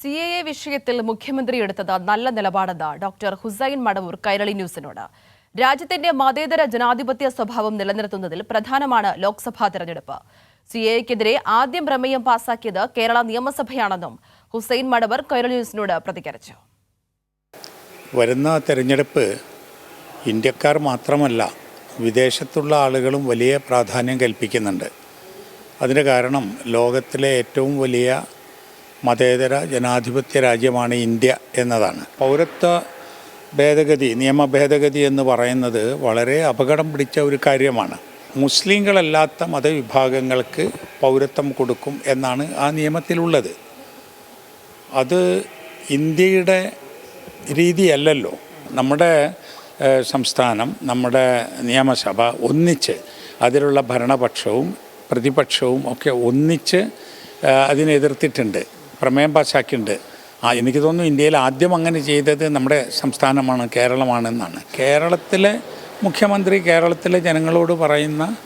C A A വിഷയത്തിൽ മുഖ്യമന്ത്രി എടുത്തത് നല്ല നിലപാടെന്ന് ഡോക്ടർ ഹുസൈൻ മടവൂർ കൈരളി ന്യൂസിനോട്. രാജ്യത്തിന്റെ മതേതര ജനാധിപത്യ സ്വഭാവം നിലനിർത്തുന്നതിൽ പ്രധാനമാണ് ലോക്സഭാ തെരഞ്ഞെടുപ്പ്. സി എ എക്കെതിരെ ആദ്യം പ്രമേയം പാസാക്കിയത് കേരള നിയമസഭയാണെന്നും ഹുസൈൻ മടവർ കൈരളി ന്യൂസിനോട് പ്രതികരിച്ചു. വരുന്ന തെരഞ്ഞെടുപ്പ് ഇന്ത്യക്കാർ മാത്രമല്ല വിദേശത്തുള്ള ആളുകളും വലിയ പ്രാധാന്യം കൽപ്പിക്കുന്നുണ്ട്. അതിന് കാരണം ലോകത്തിലെ ഏറ്റവും വലിയ മതേതര ജനാധിപത്യ രാജ്യമാണ് ഇന്ത്യ എന്നതാണ്. പൗരത്വ ഭേദഗതി നിയമ ഭേദഗതി എന്ന് പറയുന്നത് വളരെ അപകടം പിടിച്ച ഒരു കാര്യമാണ്. മുസ്ലിങ്ങളല്ലാത്ത മതവിഭാഗങ്ങൾക്ക് പൗരത്വം കൊടുക്കും എന്നാണ് ആ നിയമത്തിലുള്ളത്. അത് ഇന്ത്യയുടെ രീതിയല്ലല്ലോ. നമ്മുടെ സംസ്ഥാനം നമ്മുടെ നിയമസഭ ഒന്നിച്ച് അതിലുള്ള ഭരണപക്ഷവും പ്രതിപക്ഷവും ഒക്കെ ഒന്നിച്ച് അതിനെ എതിർത്തിട്ടുണ്ട്. പ്രമേയം പാസ്സാക്കിയിട്ടുണ്ട് ആ എനിക്ക് തോന്നുന്നു ഇന്ത്യയിൽ ആദ്യം അങ്ങനെ ചെയ്തത് നമ്മുടെ സംസ്ഥാനമാണ് കേരളമാണെന്നാണ്. കേരളത്തിലെ മുഖ്യമന്ത്രി കേരളത്തിലെ ജനങ്ങളോട് പറയുന്ന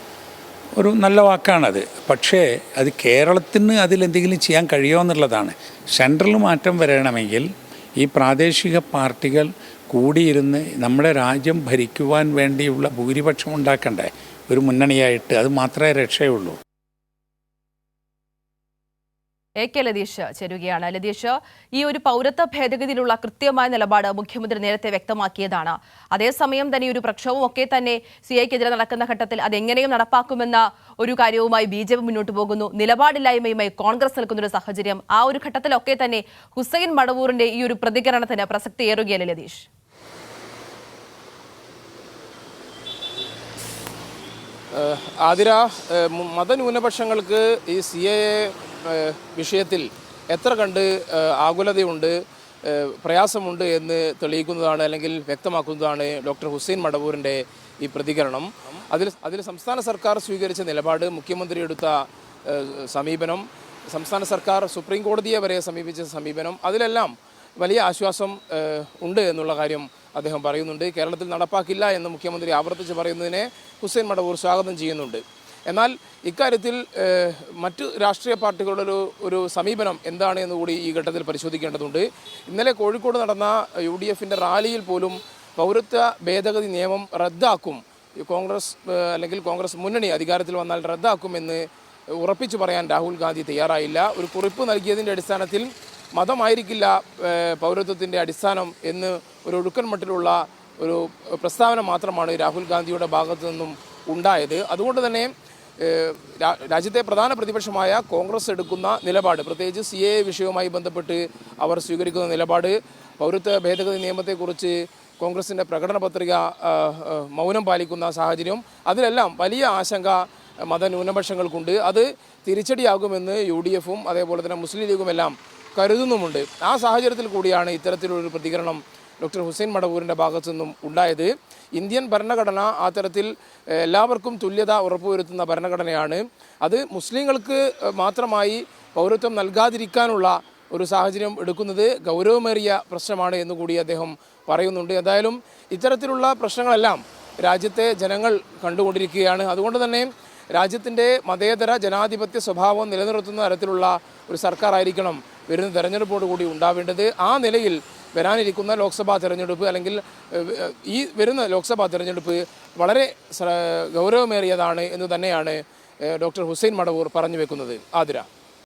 ഒരു നല്ല വാക്കാണത്. പക്ഷേ അത് കേരളത്തിന് അതിലെന്തെങ്കിലും ചെയ്യാൻ കഴിയുമോ എന്നുള്ളതാണ്. സെൻട്രൽ മാറ്റം വരണമെങ്കിൽ ഈ പ്രാദേശിക പാർട്ടികൾ കൂടിയിരുന്ന് നമ്മുടെ രാജ്യം ഭരിക്കുവാൻ വേണ്ടിയുള്ള ഭൂരിപക്ഷം ഉണ്ടാക്കണ്ടേ? ഒരു മുന്നണിയായിട്ട്. അത് മാത്രമേ രക്ഷയുള്ളൂ. എ കെ ലതീഷ് ചേരുകയാണ്. ലതീഷ് ഈ ഒരു പൗരത്വ ഭേദഗതിയിലുള്ള കൃത്യമായ നിലപാട് മുഖ്യമന്ത്രി നേരത്തെ വ്യക്തമാക്കിയതാണ്. അതേസമയം തന്നെ ഒരു പ്രക്ഷോഭം ഒക്കെ തന്നെ സി ഐക്കെതിരെ നടക്കുന്ന ഘട്ടത്തിൽ അതെങ്ങനെയും നടപ്പാക്കുമെന്ന ഒരു കാര്യവുമായി ബി ജെ പി മുന്നോട്ട് പോകുന്നു. നിലപാടില്ലായ്മയുമായി കോൺഗ്രസ് നിൽക്കുന്ന ഒരു സാഹചര്യം ആ ഒരു ഘട്ടത്തിലൊക്കെ തന്നെ ഹുസൈൻ മടവൂറിന്റെ ഈ ഒരു പ്രതികരണത്തിന് പ്രസക്തി ഏറുകയല്ലേ ലതീഷ് ആതിര മതന്യൂനപക്ഷങ്ങൾക്ക് ഈ സി എ വിഷയത്തിൽ എത്ര കണ്ട് ആകുലതയുണ്ട് പ്രയാസമുണ്ട് എന്ന് തെളിയിക്കുന്നതാണ് അല്ലെങ്കിൽ വ്യക്തമാക്കുന്നതാണ് ഡോക്ടർ ഹുസൈൻ മടവൂരിന്റെ ഈ പ്രതികരണം. അതിൽ അതിൽ സംസ്ഥാന സർക്കാർ സ്വീകരിച്ച നിലപാട് മുഖ്യമന്ത്രി എടുത്ത സമീപനം സംസ്ഥാന സർക്കാർ സുപ്രീം കോടതിയെ വരെ സമീപിച്ച സമീപനം അതിലെല്ലാം വലിയ ആശ്വാസം ഉണ്ട് എന്നുള്ള കാര്യം അദ്ദേഹം പറയുന്നുണ്ട്. കേരളത്തിൽ നടപ്പാക്കില്ല എന്ന് മുഖ്യമന്ത്രി ആവർത്തിച്ച് പറയുന്നതിനെ ഹുസൈൻ മടവൂർ സ്വാഗതം ചെയ്യുന്നുണ്ട്. എന്നാൽ ഇക്കാര്യത്തിൽ മറ്റ് രാഷ്ട്രീയ പാർട്ടികളുടെ ഒരു ഒരു സമീപനം എന്താണ് എന്ന് കൂടി ഈ ഘട്ടത്തിൽ പരിശോധിക്കേണ്ടതുണ്ട്. ഇന്നലെ കോഴിക്കോട് നടന്ന യു ഡി എഫിന്റെ റാലിയിൽ പോലും പൗരത്വ ഭേദഗതി നിയമം റദ്ദാക്കും. കോൺഗ്രസ് അല്ലെങ്കിൽ കോൺഗ്രസ് മുന്നണി അധികാരത്തിൽ വന്നാൽ റദ്ദാക്കുമെന്ന് ഉറപ്പിച്ചു പറയാൻ രാഹുൽ ഗാന്ധി തയ്യാറായില്ല. ഒരു കുറിപ്പ് നൽകിയതിന്റെ അടിസ്ഥാനത്തിൽ മതമായിരിക്കില്ല പൗരത്വത്തിന്റെ അടിസ്ഥാനം എന്ന് ഒരു ഒഴുക്കൻ മട്ടിലുള്ള ഒരു പ്രസ്താവന മാത്രമാണ് രാഹുൽ ഗാന്ധിയുടെ ഭാഗത്തു നിന്നും ഉണ്ടായത്. അതുകൊണ്ട് തന്നെ രാജ്യത്തെ പ്രധാന പ്രതിപക്ഷമായ കോൺഗ്രസ് എടുക്കുന്ന നിലപാട് പ്രത്യേകിച്ച് സി എ വിഷയവുമായി ബന്ധപ്പെട്ട് അവർ സ്വീകരിക്കുന്ന നിലപാട് പൗരത്വ ഭേദഗതി നിയമത്തെക്കുറിച്ച് കോൺഗ്രസിന്റെ പ്രകടന പത്രിക മൗനം പാലിക്കുന്ന സാഹചര്യം അതിലെല്ലാം വലിയ ആശങ്ക മതന്യൂനപക്ഷങ്ങൾക്കുണ്ട്. അത് തിരിച്ചടിയാകുമെന്ന് യു ഡി എഫും അതേപോലെ തന്നെ മുസ്ലിം ലീഗും എല്ലാം കരുതുന്നുമുണ്ട്. ആ സാഹചര്യത്തിൽ കൂടിയാണ് ഇത്തരത്തിലൊരു പ്രതികരണം ഡോക്ടർ ഹുസൈൻ മടവൂരിന്റെ ഭാഗത്തു നിന്നും ഉണ്ടായത്. ഇന്ത്യൻ ഭരണഘടന ആ തരത്തിൽ എല്ലാവർക്കും തുല്യത ഉറപ്പുവരുത്തുന്ന ഭരണഘടനയാണ്. അത് മുസ്ലിങ്ങൾക്ക് മാത്രമായി പൗരത്വം നൽകാതിരിക്കാനുള്ള ഒരു സാഹചര്യം എടുക്കുന്നത് ഗൗരവമേറിയ പ്രശ്നമാണ് എന്ന് കൂടി അദ്ദേഹം പറയുന്നുണ്ട്. എന്തായാലും ഇത്തരത്തിലുള്ള പ്രശ്നങ്ങളെല്ലാം രാജ്യത്തെ ജനങ്ങൾ കണ്ടുകൊണ്ടിരിക്കുകയാണ്. അതുകൊണ്ട് തന്നെ രാജ്യത്തിന്റെ മതേതര ജനാധിപത്യ സ്വഭാവം നിലനിർത്തുന്ന തരത്തിലുള്ള ഒരു സർക്കാർ ആയിരിക്കണം വരുന്ന തെരഞ്ഞെടുപ്പോട് കൂടി ഉണ്ടാവേണ്ടത്. ആ നിലയിൽ വരാനിരിക്കുന്ന ലോക്സഭാ തെരഞ്ഞെടുപ്പ് അല്ലെങ്കിൽ ഈ വരുന്ന ലോക്സഭാ തെരഞ്ഞെടുപ്പ് വളരെ ഗൗരവമേറിയതാണ് എന്ന് തന്നെയാണ് ഡോക്ടർ ഹുസൈൻ മടവൂർ പറഞ്ഞു വെക്കുന്നത്. ആതിര.